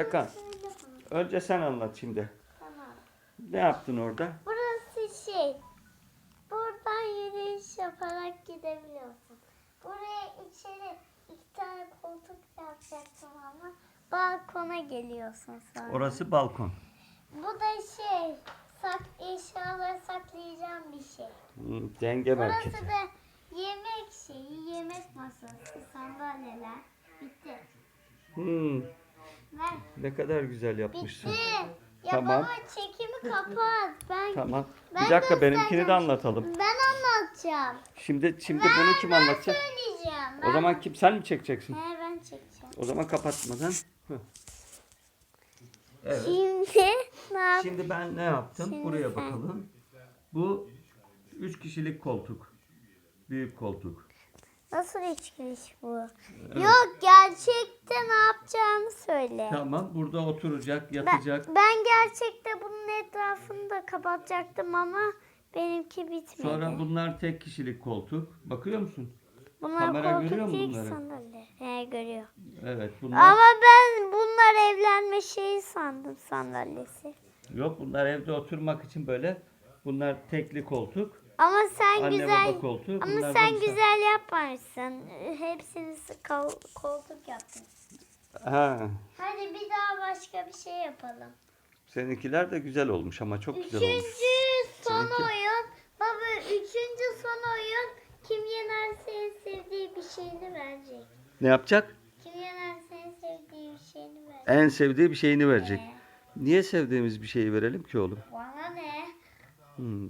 Hakan, önce sen anlat şimdi. Tamam. Ne yaptın orada? Burası şey. Buradan yürüyüş yaparak gidebiliyorsun. Buraya içeri iki tane koltuk yapacaksın ama balkona geliyorsun sonra. Orası balkon. Bu da şey. Sak eşyaları saklayacağım bir şey. Hmm, Denge merkezi. Burası da yemek şeyi, yemek masası, sandalyeler. Bitti. Hmm. Ne kadar güzel yapmışsın. Bitti. Ya Tamam. baba çekimi kapat. Ben Tamam. Ben Bir dakika benimkini göstereceğim. de anlatalım. Ben anlatacağım. Şimdi şimdi bunu kim ben anlatacak? söyleyeceğim. O Ben- zaman kim sen mi çekeceksin? He ben çekeceğim. O zaman kapatmadan. Hı. Evet. Şimdi ne yap? Şimdi ben ne yaptım? Şimdi Buraya sen. bakalım. Bu üç kişilik koltuk. Büyük koltuk. Nasıl içkiş bu? Yok gerçekte ne yapacağını söyle. Tamam. Burada oturacak, Ben, yatacak. ben gerçekte bunun etrafını da kapatacaktım ama benimki bitmedi. Sonra bunlar tek kişilik koltuk. Bakıyor musun? bunlar kamera koltuk görüyor mu değil bunları? sandalye. He görüyor. Evet. Bunlar Ama ben bunlar evlenme şeyi sandım sandalyesi. yok. Bunlar evde oturmak için böyle. Bunlar tekli koltuk. Ama sen Anne güzel baba koltuğu. ama sen da- güzel yapmamışsın. Hepsini kol- koltuk yaptın. Ha. Hadi bir daha başka bir şey yapalım. Seninkiler de güzel olmuş ama çok güzel olmuş. Üçüncü son Seninki- oyun. Baba üçüncü son oyun. Kim yenerse en sevdiği bir şeyini verecek. Ne yapacak? Kim yenerse en sevdiği bir şeyini verecek. En sevdiği bir şeyini verecek. Ee, Niye sevdiğimiz bir şeyi verelim ki oğlum? bana ne? Hmm.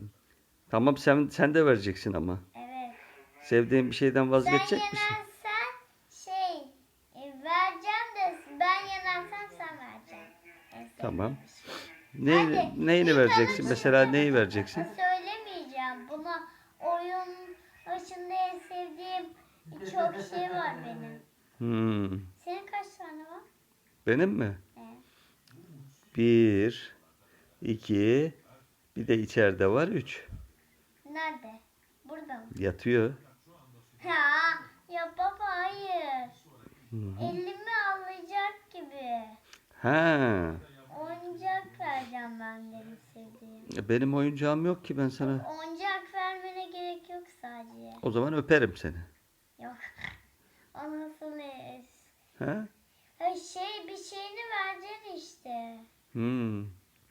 Tamam sen sen de vereceksin ama. Evet. Sevdiğin bir şeyden Sen vazgeçecek misin? yenersen şey e, vereceğim de ben yenersem sen vereceksin. Sevdiğin Tamam. şey. Ne, Hadi, neyini vereceksin? Mesela neyi vereceksin? Söylemeyeceğim. Buna oyun başında en sevdiğim çok şey var benim. Hmm. Senin kaç tane var? Benim mi? Evet. Bir, iki, bir de içeride var üç. Nerede? Burada mı? Yatıyor. Ha, ya baba hayır. Hı hı. Elimi alacak gibi. Ha, Oyuncak vereceğim ben benim sevdiğim. benim oyuncağım yok ki ben sana. Oyuncak vermene gerek yok sadece. O zaman öperim seni. Yok. O nasıl es? Ha? Ha, şey bir şeyini vereceksin işte. Hmm.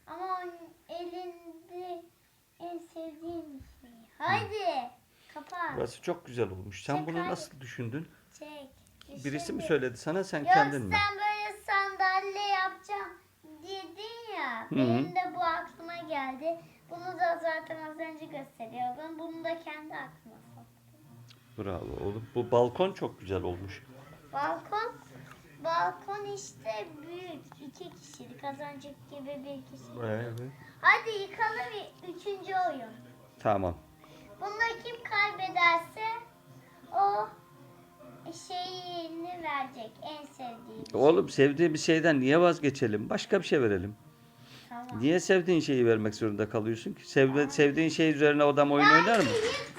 Ama onun elinde en sevdiğim şey. Haydi. Kapat. Burası çok güzel olmuş. Sen Çek bunu hadi. nasıl düşündün? Çek. Birisi mi söyledi sana sen Yok kendin mi? sen böyle sandalye yapacağım dedin ya. Hı hı. Benim de bu aklıma geldi. Bunu da zaten az önce gösteriyordum. Bunu da kendi aklıma soktum. Bravo oğlum. Bu balkon çok güzel olmuş. Balkon Balkon işte büyük. iki kişilik. Az önceki gibi bir kişi. Evet. Hadi yıkalım. Tamam. Bunda kim kaybederse o şeyini verecek. En sevdiği. şey. Oğlum sevdiğin bir şeyden niye vazgeçelim? Başka bir şey verelim. Tamam. Niye sevdiğin şeyi vermek zorunda kalıyorsun ki? Sevme, sevdiğin şey üzerine adam oyun oynar mı? Belki